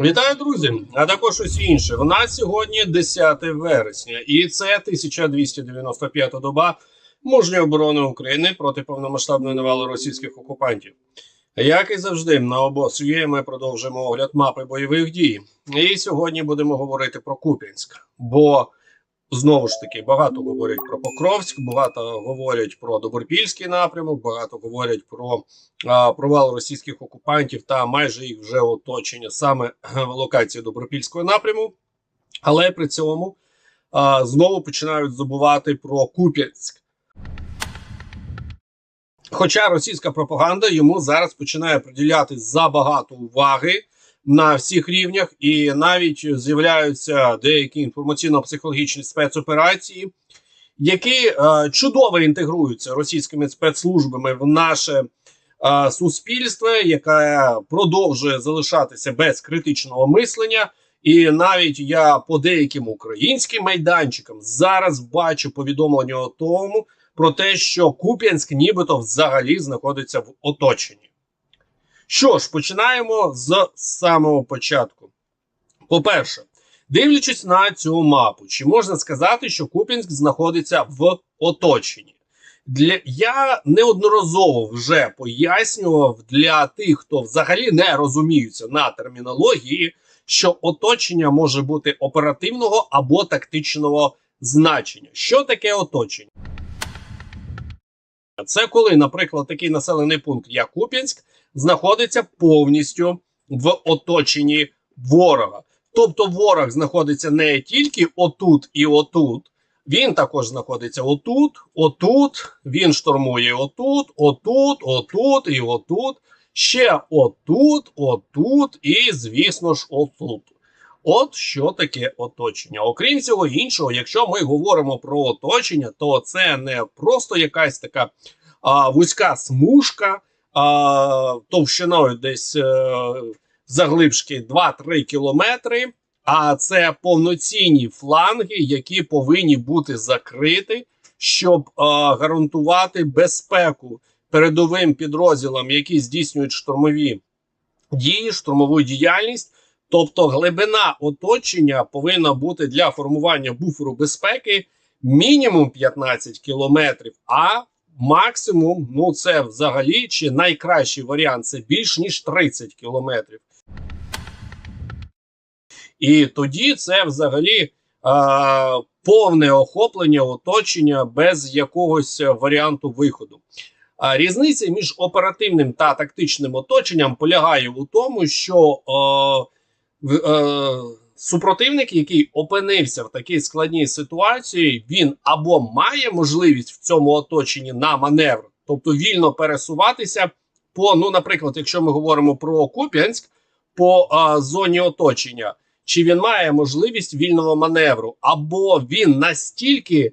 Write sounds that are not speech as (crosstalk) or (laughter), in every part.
Вітаю, друзі! А також усі інше. В нас сьогодні 10 вересня, і це 1295 доба мужньої оборони України проти повномасштабної навали російських окупантів. Як і завжди, на обосує ми продовжимо огляд мапи бойових дій. І сьогодні будемо говорити про Куп'янськ. Бо знову ж таки багато говорять про Покровськ, багато говорять про Добропільський напрямок, багато говорять про а, провал російських окупантів та майже їх вже оточення саме (clears throat) локації Добропільського напряму. Але при цьому а, знову починають забувати про Куп'янськ. Хоча російська пропаганда йому зараз починає приділяти забагато уваги на всіх рівнях, і навіть з'являються деякі інформаційно-психологічні спецоперації, які е, чудово інтегруються російськими спецслужбами в наше е, суспільство, яке продовжує залишатися без критичного мислення. І навіть я по деяким українським майданчикам зараз бачу повідомлення о тому про те, що Куп'янськ нібито взагалі знаходиться в оточенні. Що ж, починаємо з самого початку. По-перше, дивлячись на цю мапу, чи можна сказати, що Куп'янськ знаходиться в оточенні? Для я неодноразово вже пояснював для тих, хто взагалі не розуміються на термінології, що оточення може бути оперативного або тактичного значення. Що таке оточення? Це коли, наприклад, такий населений пункт, як Куп'янськ, знаходиться повністю в оточенні ворога. Тобто ворог знаходиться не тільки отут і отут, він також знаходиться отут, отут, він штурмує отут, отут, отут і отут, ще отут, отут і, звісно ж, отут. От що таке оточення. Окрім цього іншого, якщо ми говоримо про оточення, то це не просто якась така а, вузька смужка а, товщиною десь е, заглибшки 2-3 кілометри. А це повноцінні фланги, які повинні бути закриті, щоб а, гарантувати безпеку передовим підрозділам, які здійснюють штурмові дії, штурмову діяльність. Тобто глибина оточення повинна бути для формування буферу безпеки мінімум 15 кілометрів, а максимум, ну це взагалі чи найкращий варіант це більш ніж 30 кілометрів. І тоді це взагалі е, повне охоплення оточення без якогось варіанту виходу. А різниця між оперативним та тактичним оточенням полягає у тому, що е, е, супротивник, який опинився в такій складній ситуації, він або має можливість в цьому оточенні на маневр, тобто вільно пересуватися по, ну, наприклад, якщо ми говоримо про Куп'янськ, по е, зоні оточення, чи він має можливість вільного маневру, або він настільки е,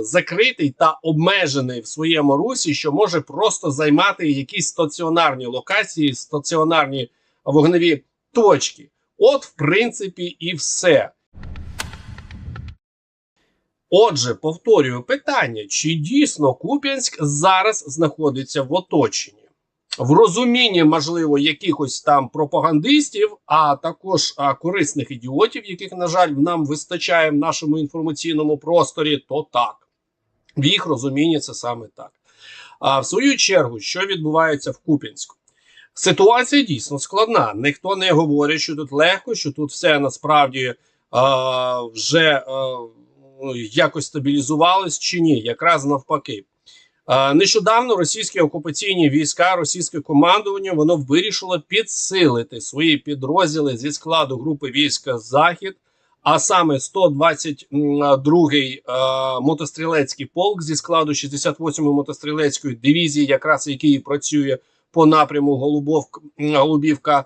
закритий та обмежений в своєму русі, що може просто займати якісь стаціонарні локації, стаціонарні вогневі точки. От, в принципі, і все. Отже, повторюю питання: чи дійсно Куп'янськ зараз знаходиться в оточенні? В розумінні, можливо, якихось там пропагандистів, а також а, корисних ідіотів, яких, на жаль, нам вистачає в нашому інформаційному просторі, то так. В їх розумінні це саме так. А в свою чергу, що відбувається в Куп'янську? Ситуація дійсно складна. Ніхто не говорить, що тут легко, що тут все насправді а, вже а, якось стабілізувалось чи ні, якраз навпаки. А, нещодавно російські окупаційні війська, російське командування, воно вирішило підсилити свої підрозділи зі складу групи війська Захід, а саме 122-й мотострілецький полк зі складу 68-ї мотострілецької дивізії, якраз який працює по напряму Голубівка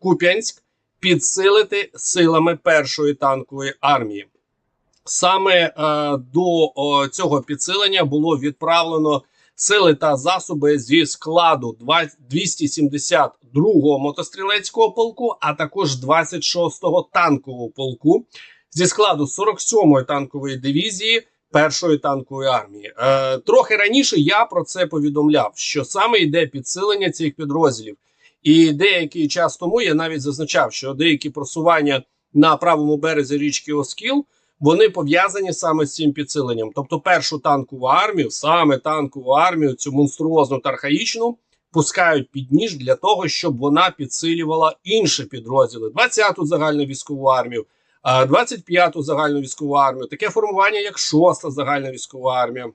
Куп'янськ підсилити силами першої танкової армії. Саме до цього підсилення було відправлено сили та засоби зі складу 272-го мотострілецького полку, а також 26-го танкового полку зі складу 47-ї танкової дивізії першої танкової армії. Е, Трохи раніше я про це повідомляв, що саме йде підсилення цих підрозділів, І деякий час тому я навіть зазначав, що деякі просування на правому березі річки Оскіл вони пов'язані саме з цим підсиленням. Тобто, першу танкову армію, саме танкову армію, цю монструозну та архаїчну, пускають під ніж для того, щоб вона підсилювала інші підрозділи: 20-ту загальну військову армію, 25-ту загальну військову армію, таке формування, як 6-та загальна військова армія,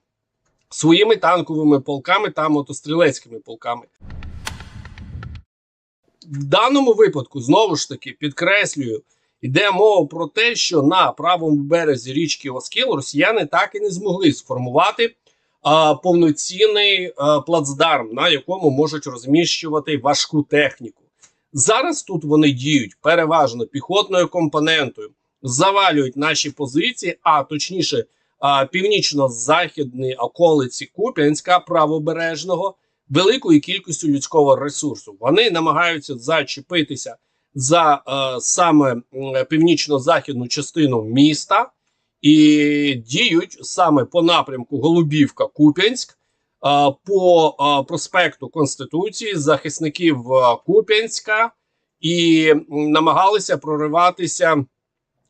своїми танковими полками та мотострілецькими полками. В даному випадку, знову ж таки, підкреслюю, йде мова про те, що на правому березі річки Оскіл росіяни так і не змогли сформувати а, повноцінний а, плацдарм, на якому можуть розміщувати важку техніку. Зараз тут вони діють переважно піхотною компонентою, завалюють наші позиції, а точніше, північно-західні околиці Куп'янська правобережного великою кількістю людського ресурсу. Вони намагаються зачепитися за е, саме північно-західну частину міста і діють саме по напрямку Голубівка Куп'янськ. е, По е, проспекту Конституції захисників е, Куп'янська і намагалися прориватися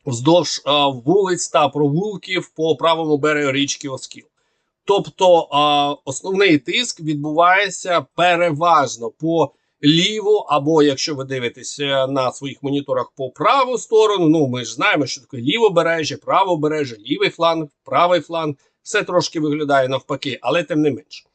вздовж е, вулиць та провулків по правому берегу річки Оскіл. Тобто а, основний тиск відбувається переважно по ліву, або якщо ви дивитеся на своїх моніторах по праву сторону, ну ми ж знаємо, що таке лівобережжя, правобережжя, лівий фланг, правий фланг, все трошки виглядає навпаки, але тим не менш.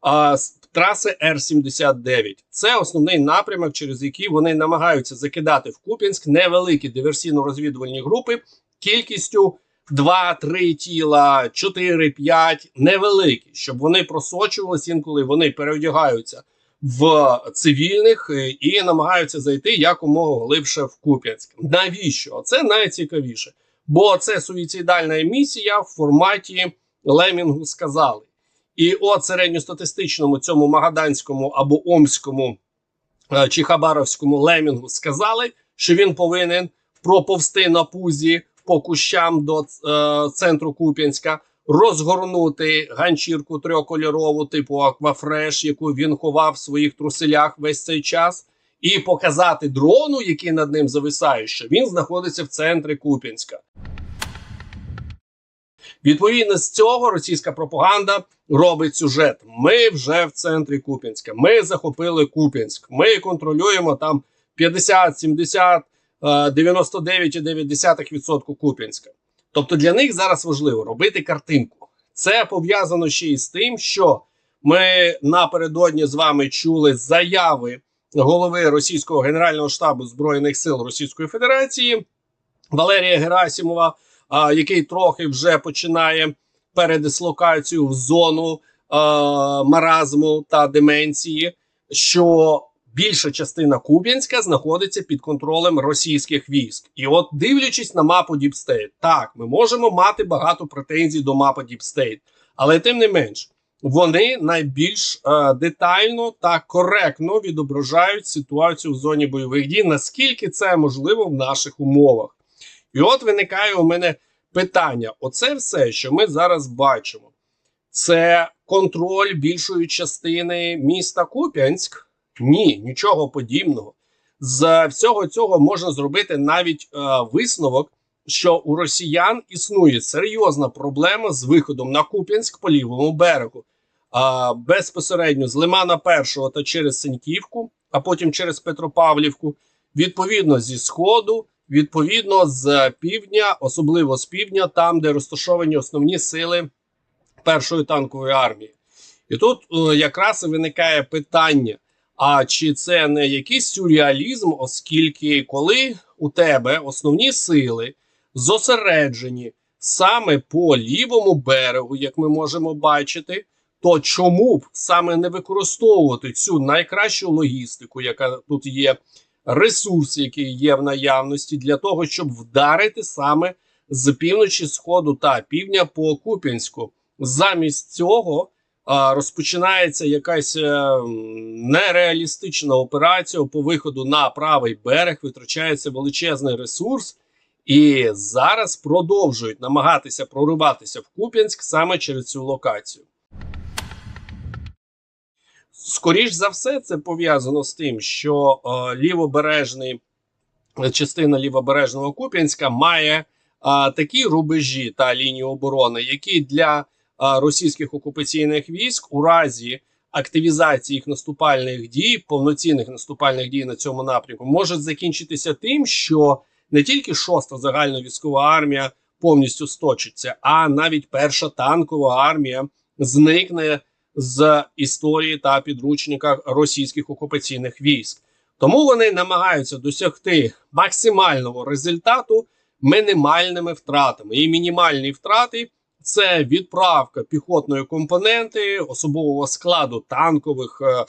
А, траси Р-79 це основний напрямок, через який вони намагаються закидати в Куп'янськ невеликі диверсійно-розвідувальні групи кількістю 2-3 тіла, 4-5, невеликі, щоб вони просочувалися інколи вони переодягаються в цивільних е, і намагаються зайти якомога глибше в Куп'янськ. Навіщо? Це найцікавіше, бо це суїцидальна місія в форматі Лемінгу сказали. І от середньостатистичному цьому магаданському або омському е, чи хабаровському лемінгу сказали, що він повинен проповсти на пузі по кущам до е, центру Куп'янська, розгорнути ганчірку трьохкольорову, типу Аквафреш, яку він ховав в своїх труселях весь цей час, і показати дрону, який над ним зависає, що він знаходиться в центрі Куп'янська. Відповідно з цього російська пропаганда робить сюжет. Ми вже в центрі Куп'янська. Ми захопили Куп'янськ. Ми контролюємо там 50, 70, е, 99,9% Куп'янська. Тобто для них зараз важливо робити картинку. Це пов'язано ще й з тим, що ми напередодні з вами чули заяви голови російського генерального штабу збройних сил Російської Федерації Валерія Герасимова, а, який трохи вже починає передислокацію в зону маразму та деменції, що більша частина Куб'янська знаходиться під контролем російських військ. І от дивлячись на мапу Діпстейт, так, ми можемо мати багато претензій до мапи Діпстейт, але тим не менш. Вони найбільш е, детально та коректно відображають ситуацію в зоні бойових дій, наскільки це можливо в наших умовах. І от виникає у мене питання: оце все, що ми зараз бачимо, це контроль більшої частини міста Куп'янськ? Ні, нічого подібного. З всього цього можна зробити навіть е, висновок, що у росіян існує серйозна проблема з виходом на Куп'янськ по лівому берегу. А, безпосередньо з Лимана першого та через Сеньківку, а потім через Петропавлівку, відповідно зі сходу, відповідно з півдня, особливо з півдня, там, де розташовані основні сили першої танкової армії. І тут е, якраз і виникає питання: а чи це не якийсь сюрреалізм, оскільки коли у тебе основні сили зосереджені саме по лівому берегу, як ми можемо бачити, то чому б саме не використовувати цю найкращу логістику, яка тут є, ресурс, який є в наявності, для того, щоб вдарити саме з півночі, сходу та півдня по Куп'янську? Замість цього розпочинається якась е, нереалістична операція по виходу на правий берег, витрачається величезний ресурс. І зараз продовжують намагатися прориватися в Куп'янськ саме через цю локацію. Скоріш за все, це пов'язано з тим, що е, лівобережний е, частина лівобережного Куп'янська має е, такі рубежі та лінії оборони, які для е, російських окупаційних військ у разі активізації їх наступальних дій, повноцінних наступальних дій на цьому напрямку, може закінчитися тим, що не тільки шоста загальна військова армія повністю сточиться, а навіть перша танкова армія зникне з історії та підручника російських окупаційних військ. Тому вони намагаються досягти максимального результату мінімальними втратами. І мінімальні втрати це відправка піхотної компоненти, особового складу танкових е,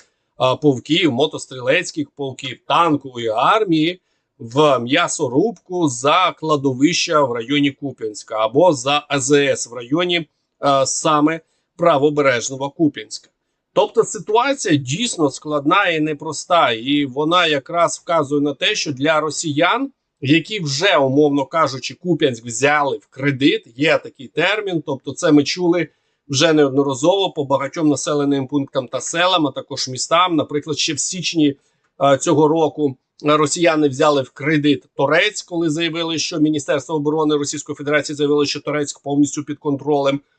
е, полків, мотострілецьких полків, танкової армії в м'ясорубку за кладовища в районі Куп'янська або за АЗС в районі е, саме правобережного Куп'янська. Тобто ситуація дійсно складна і непроста, і вона якраз вказує на те, що для росіян, які вже, умовно кажучи, Куп'янськ взяли в кредит, є такий термін. Тобто, це ми чули вже неодноразово по багатьом населеним пунктам та селам, а також містам. Наприклад, ще в січні е, цього року росіяни взяли в кредит Торець, коли заявили, що Міністерство оборони Російської Федерації заявило, що Торецьк повністю під контролем а,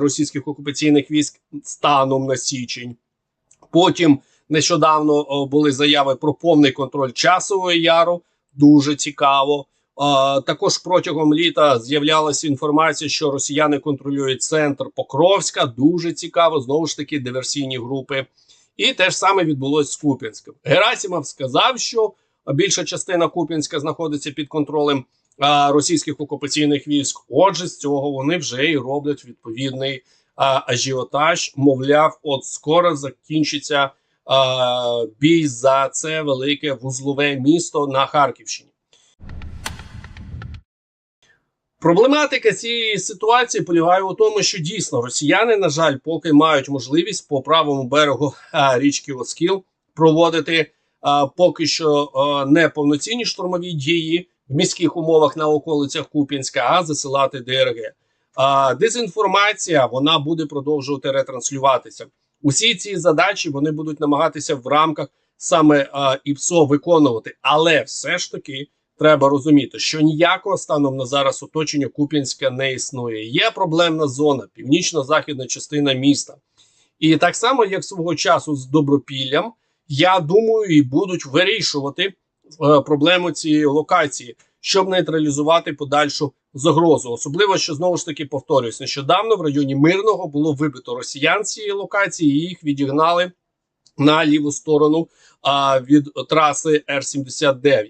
російських окупаційних військ станом на січень. Потім нещодавно були заяви про повний контроль часового яру. Дуже цікаво. Також протягом літа з'являлася інформація, що росіяни контролюють центр Покровська. Дуже цікаво. Знову ж таки, диверсійні групи. І те ж саме відбулося з Куп'янськом. Герасимов сказав, що більша частина Куп'янська знаходиться під контролем російських окупаційних військ. Отже, з цього вони вже і роблять відповідний ажіотаж. Мовляв, от скоро закінчиться бій за це велике вузлове місто на Харківщині. Проблематика цієї ситуації полягає у тому, що дійсно росіяни, на жаль, поки мають можливість по правому берегу а, річки Оскіл проводити а, поки що а, не повноцінні штурмові дії в міських умовах на околицях Куп'янська, а засилати ДРГ. А, дезінформація вона буде продовжувати ретранслюватися. Усі ці задачі вони будуть намагатися в рамках саме а, ІПСО виконувати, але все ж таки треба розуміти, що ніякого станом на зараз оточення Куп'янська не існує. Є проблемна зона, північно-західна частина міста. І так само, як свого часу з Добропіллям, я думаю, і будуть вирішувати проблему цієї локації, щоб нейтралізувати подальшу загрозу. Особливо, що знову ж таки повторюсь, нещодавно в районі Мирного було вибито росіян цієї локації, і їх відігнали на ліву сторону а, від траси Р-79.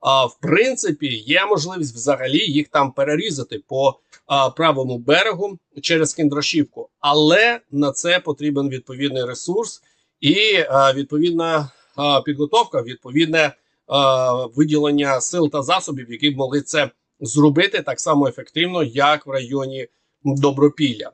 А, в принципі, є можливість взагалі їх там перерізати по а, правому берегу через Кіндрашівку, але на це потрібен відповідний ресурс і а, відповідна а, підготовка, відповідне виділення сил та засобів, які б могли це зробити так само ефективно, як в районі Добропілля.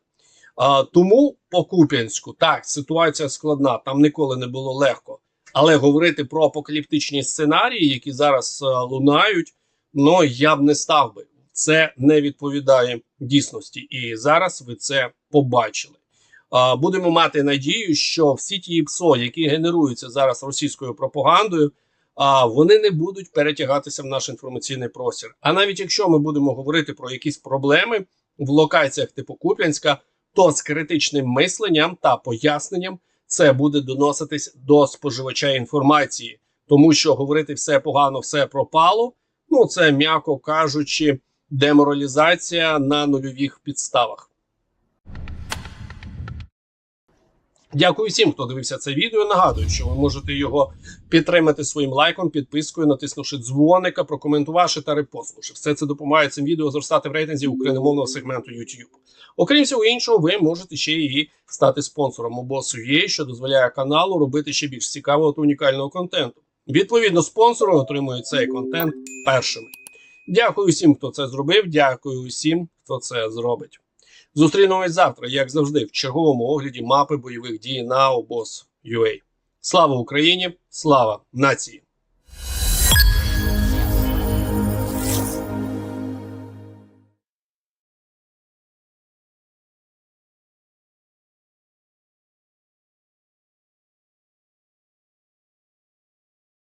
А, тому по Куп'янську так ситуація складна, там ніколи не було легко. Але говорити про апокаліптичні сценарії, які зараз е, лунають, ну я б не став би. Це не відповідає дійсності, і зараз ви це побачили. Е, будемо мати надію, що всі ті ПСО, які генеруються зараз російською пропагандою, е, вони не будуть перетягатися в наш інформаційний простір. А навіть якщо ми будемо говорити про якісь проблеми в локаціях типу Куп'янська, то з критичним мисленням та поясненням це буде доноситись до споживача інформації, тому що говорити все погано, все пропало. Ну це м'яко кажучи, деморалізація на нульових підставах. Дякую всім, хто дивився це відео. Нагадую, що ви можете його підтримати своїм лайком, підпискою, натиснувши дзвоника, прокоментувавши та репостнувши. Все це допомагає цим відео зростати в рейтинзі україномовного сегменту YouTube. Окрім всього іншого, ви можете ще і стати спонсором обосу.ua, що дозволяє каналу робити ще більш цікавого та унікального контенту. Відповідно, спонсори отримують цей контент першими. Дякую всім, хто це зробив. Дякую всім, хто це зробить. Зустрінемось завтра, як завжди, в черговому огляді мапи бойових дій на обоз.ua. Слава Україні! Слава нації!